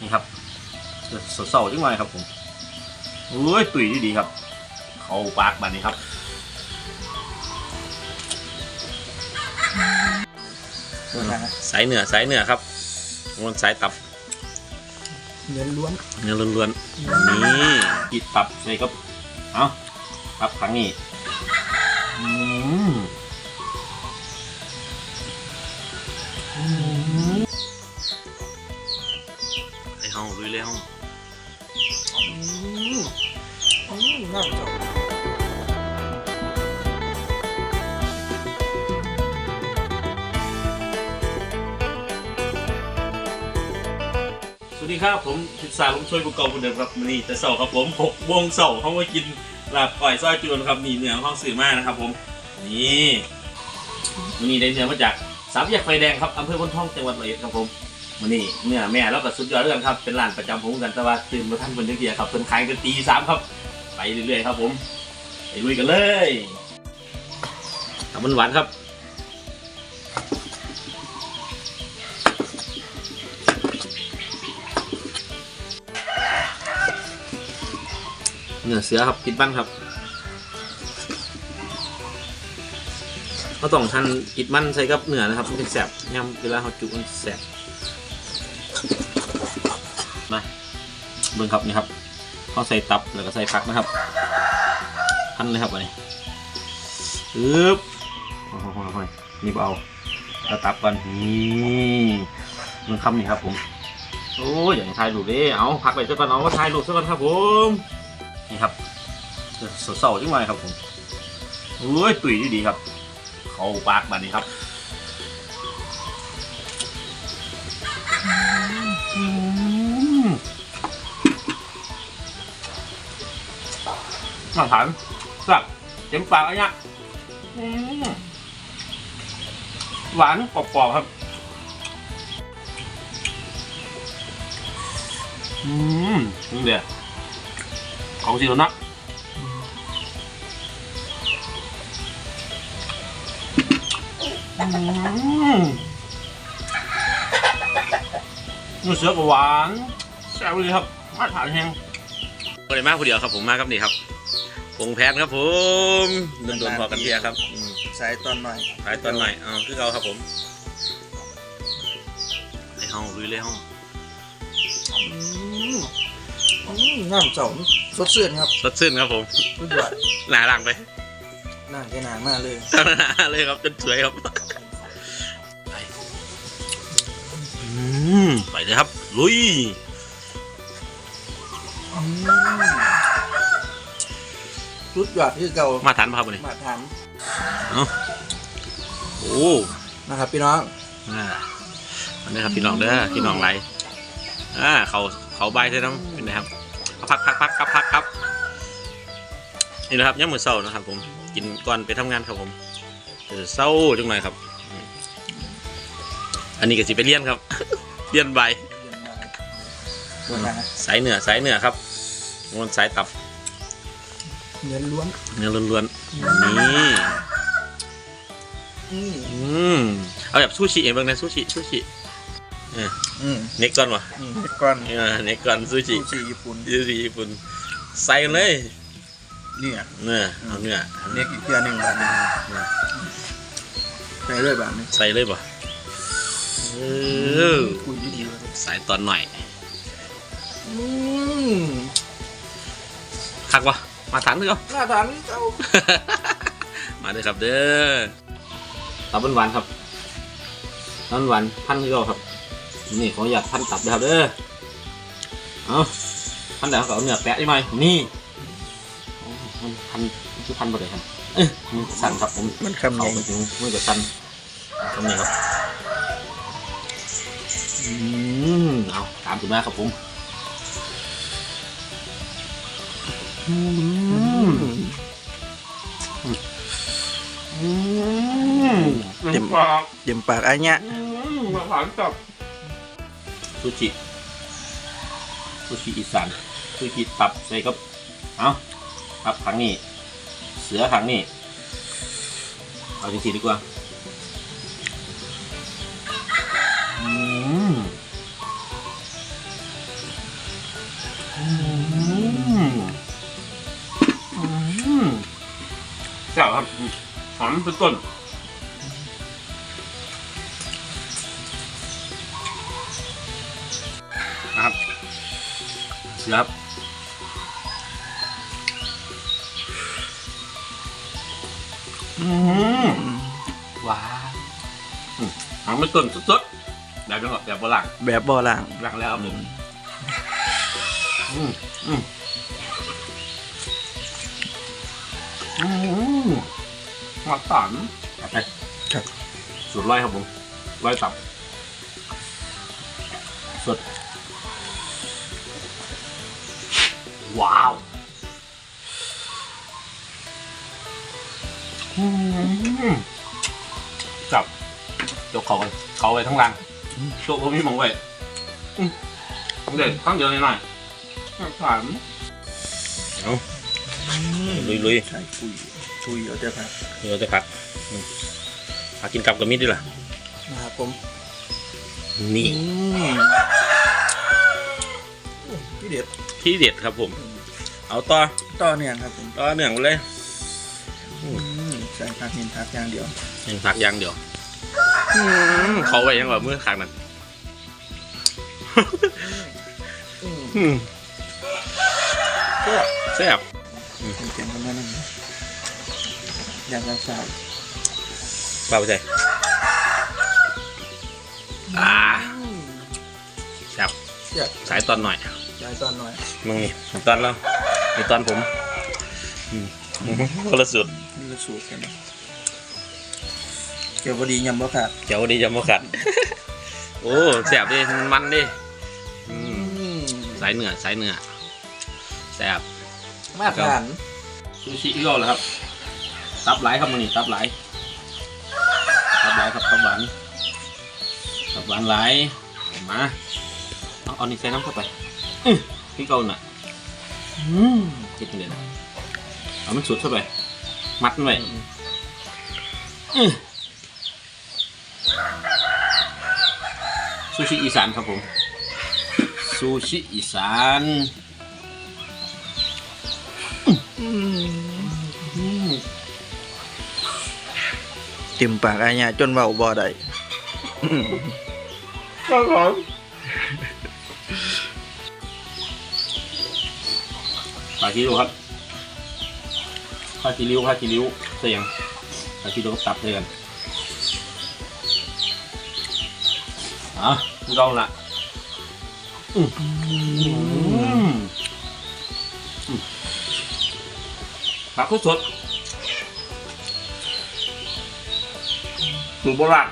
นี่ครับสดเศร้าจังหน่อยครับผมโอ้ยตุ๋ยดีๆครับ เข้าปากบานนี้ครับสายเหนือสายเหนือครับมันสายตับเนื้อล้วนเนื้อล้วนๆนี่กิดตับใส่ครับเอาตับครั้งนี้อืม ไอห้องลุยเลยห้องน่าจะสวัสดีครับผมพิซซ่าลุงช่วยบุกเก่าบุญเดิมครับวันนี้จะเสาร์ครับผมหกวงเสาร์เขามากินลาบก่อยซอยจูนครับนี่เนื้อของห้องสื่อมากนะครับ ผมนี่วันนี้ได้เนื้อมาจากสามแยกไฟแดงครับอำเภอพนทองจังหวัดร้อยเอ็ดครับผม วันนี้เนื้อแม่แล้วก็สุดยอดเรื่องครับ เป็นร้านประจำผมกันแต่ว่าตื่นมาทันคนเดียวครับเพิ่นขายกันตีสามครับ ไปเรื่อยๆครับผมไปลุยกันเลยตับมันหวานครับเนื้อเสือครับกินบ้านครับเขาต้องทันกิดมันใส่กับเนื้อนะครับมันจะแสบยำเวลาเขาจุมันแสบ มาเบิ่งครับนี่ครับเขาใส่ตับแล้วก็ใส่ผักนะครับพันเลยครับอันนี้อึ๊บนี่เอาแล้วตับกันนี่เบิ่งคำนี่ครับผมโอ้ยอย่างถ่ายรูปด้เอาพักไปซะก่อนเอาถ่ายรูปซะก่อนครับผมนี่ครับสดเศร้าจังเลยครับผมโอ้ยตุ๋ยดีๆครับ เขาปากแบานนี้ครับอืม มาถามสับเต็มปากอันเนี้ยอืมหวานกรอบๆครับ อืมนี่เดียวของจริงแล้วนะอืมเนื้อเสือกหวานแซ่บเลยครับ มาทานแห้งคนเลยมากคนเดียวครับผมมาครับนี่ครับ ผงแพนครับผมโดนโดนๆพอกันเทียครับอืมใส่ตอนหน่อยขายตอนหน่อยอ๋อคือเราครับผมในห้องลุยเลยห้องน้ำเจ้าสดชื่นครับสดชื่นครับผมสุดยอดหนาหลังไปน่าแค่นานมากเลยตั้งหนาเลยครับจนสวยครับไปอืมไปเลยครับลุย สุดยอดที่เก่ามาทันปะครับวันนี้มาทานโอ้นะครับพี่น้องอ่าอันนี้ครับพี่น้องเด้อพี่น้องไรอ่าเขาเขาใบใช่น้ำเป็นไงครับเอาพักพักพักครับพักครับนี่นะครับย่ำมือเศร้านะครับ ผมกินก่อนไปทำงานครับผมเออเศร้าจังหน่อยครับอืมอันนี้ก็สิไปเลี้ยนครับเลี้ยนใบเดี๋ยวนะสายเหนือสายเหนือครับมันสายตับ เนื้อล้วนเนื้อล้วนๆนี่อืมอืมเอาแบบซูชิเองบ้างนะซูชิซูชิอืมเน็กก่อนวะอืมก่อนเออเน็กก่อนซูชิซูชิญี่ปุ่นซูชิญี่ปุ่นใส่กันเลยเนี่ยเนื้อเอาเนื้อเน็กอีกเทียหนึ่งบาทหนึงใส่เลยบาทหนึงใส่เลยป่ะเออคุยดีๆเลยใส่ตอนหน่อยอืมคักวะ มาถามด้วยน่าทานเจ้า มาเลยครับเด้อตับหวานๆครับตับหวานพันที่เราครับ นี่ขออยากพันตับเลยครับเด้อเอาพันแต่เขาก็เอาเนื้อแปะได้ไหมนี่อ๋อมันพันคือพันบ่ได้ครับเอ้ยมือสั่นครับผมมันคำเข้าใหญ่ไปถึงมือกับสั่นตรงนี้ครับ อืมเอาตามคุณแม่ครับผม เต็มปากเต็มปากไอ้เนี้ยอืมมาผ่านกับซูชิซูชิอีสานซูชิตับใส่กับเอาตับขังนี่เสือขังนี่เอาจริงๆดีกว่าอืมอืม ครับหอมเป็นต้นนะครับเสียบอืมว้าวอืมหอมเป็นต้นสดๆแบบนี้ก่อนแบบโบราณแบบบ่อล่างหลังแล้วครับผมอืมอืมอืม หวานสันเอาไปครับสูตรร้อยครับผมร้อยตับสดว้าวอืมจับยกเขาไปเขาไปทั้งรังโชว์ผมมีหมองไว้อืมเด็ดข้างเดียวหน่อยๆสามลุยลุยใช่คุย คุยเอาแต่ผักเดี๋ยวจะพักอืมหากินกับกับมิดดีล่ะ นะครับผมนี่อืมโอ้พี่เด็ดที่เด็ดครับผม เอาต่อต่อเนี่ยครับผมต่อเนื่องไปเลยอืมใส่ผักเห็นผักอย่างเดียวยังพักอยางเดียวเขาไว้ยังแบบมือขางนั้นอืมอืมก็แซ่บ เป็นเสียงประมาณนั้นนะ อย่างละสามเบาใจอ่าแซ่บเสียบสายตอนหน่อยยายตอนหน่อยมึงนี่ตอนแล้วนี่ตอนผมอืมคนละสูตรนี่ละสูตรกันนะเกี่ยวบดียำบ่ขาดเจ้าดีจำบ่ขัด โอ้แซ่บดิมันมันดิอืมอืมสายเนื้อสายเนื้อแซ่บมาตรฐานซูชิอีกแล้วเหรอครับ ตับหลายครับมันนี่ตับหลายตับหลายครับตับหวานตับหวานหลายมาเอาเอานี่ใส่น้ำเข้าไปอือพี่เกาน่ะอืมคิดเลยนะเอามันสุดเข้าไป มัดมันไว้อื้อซูชิอีสานครับผมซูชิอีสาน เต็มปากอายาจนเว้าบ่ได้อืมครับผมปลาคิริวครับปลาคิริวปลาคิริวเสียงปลาคิริวกับตับเลยกันอะมึงเอาละอืมอืมอืมปลาคุสด สูตรโบราณ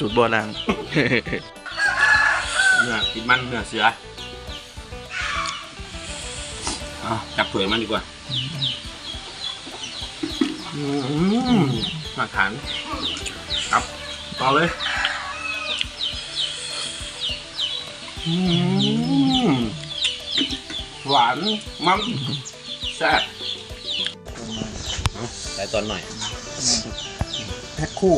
จุดบ่อล่างเนื้อติดมันเนื้อเสือเอาจับถ้วยมันดีกว่าอืมมาทานครับต่อเลยอืมหวานมันแซ่บใส่ตอนหน่อยแพ็คคู่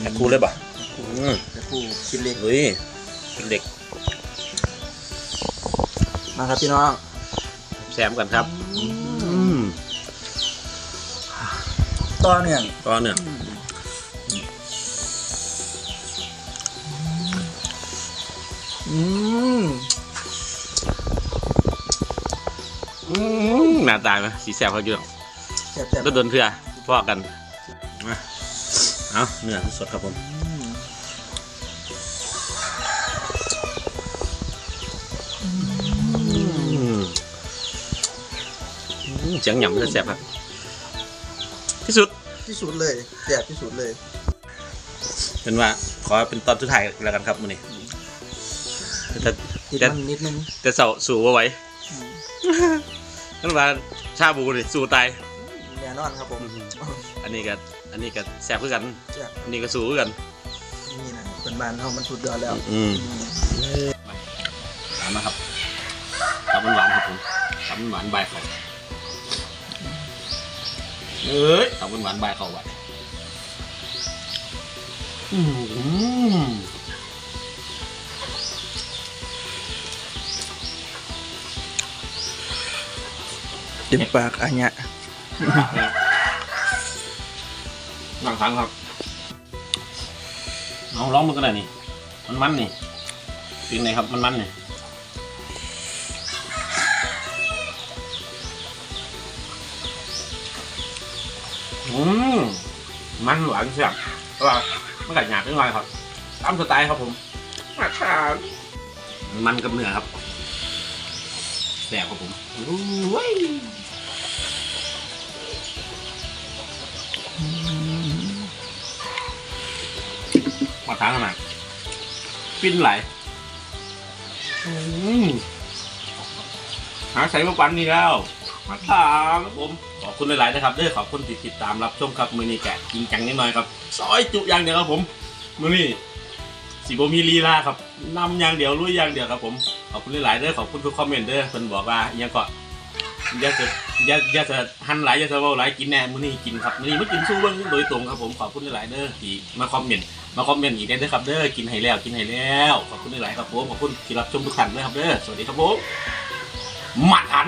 แค่คูเลยป่ะอืมแพ็คคู่ชิ้นเล็กลุยเด็กมาครับพี่น้องแซมกันครับอืมต่อเนี่ยก็เนื้ออืมอืมหน้าตาไหมสีแสบเขาอยู่แซ่บแซ่บก็โดนเพื่อพอกันมา เอาเนื้อสดครับผมอืมอืมอืมเสียงหยำจะแสบครับ ที่สุดที่สุดเลยแซ่บที่สุดเลย เป็นว่า ขอเป็นตอนสุดท้ายแล้วกันครับมื้อนี้แต่ติดแต่มันนิดนึงแต่เสาสู่ว่าไหว้อืมนั่นว่าชาบูนี่สู่ตายแน่นอนครับผม อันนี้ก็ อันนี้ก็แสบคือกัน แซ่บ อันนี้ก็สู่คือกัน นี่นะเป็นบ้านเฮามันสุดยอดแล้วอืมอืมตามมาครับตับมันหวานครับผมตับมันหวานใบายเขาเอ้ยตับมันหวานใบายเขาไว้อืมเต็มปากอันเนี้ย หนังครั้งครับลองร้องมันก็ได้นี่ มันมันนี่เป็นไงครับมันมันนี่อืมมันหวานเสียบอร่อยไม่กัดหยาบไม่งอยครับตามสไตล์ครับผมมาทานมันกับเนื้อครับแซ่บครับผมอุ้ย มาทานขนาดฟินไหลายอืมหาใส่มาปันนี่แล้วมาถามครับผมขอบคุณหลายๆนะครับเด้อขอบคุณที่ติดตามรับชมครับมือนี้แกะจริงจังนิดหน่อยครับซอยจุอย่างเดียวครับผมมือนี้สีบมีลีลาครับนำอย่างเดียวลุยอย่างเดียวครับผมขอบคุณหลายๆเด้อขอบคุณทุกคอมเมนต์เด้อเพิ่นบอกว่าอยังก็อ ยาจะอย่ายาเสดหันหลายอย่าจะเว้าหลายกินแน่มื้อนี้กินครับมื้อนี้ไม่กินสู้เบิ้งโดยตรงครับผมขอบคุณหลายๆเด้อที่มาคอมเมนต์มาคอมเมนต์อีกเด้อครับเด้อกินให้แล้วกินให้แล้วขอบคุณหลายๆครับผมขอบคุณที่รับชมทุกท่านด้วยครับเด้อสวัสดีครับผมหมัดหัน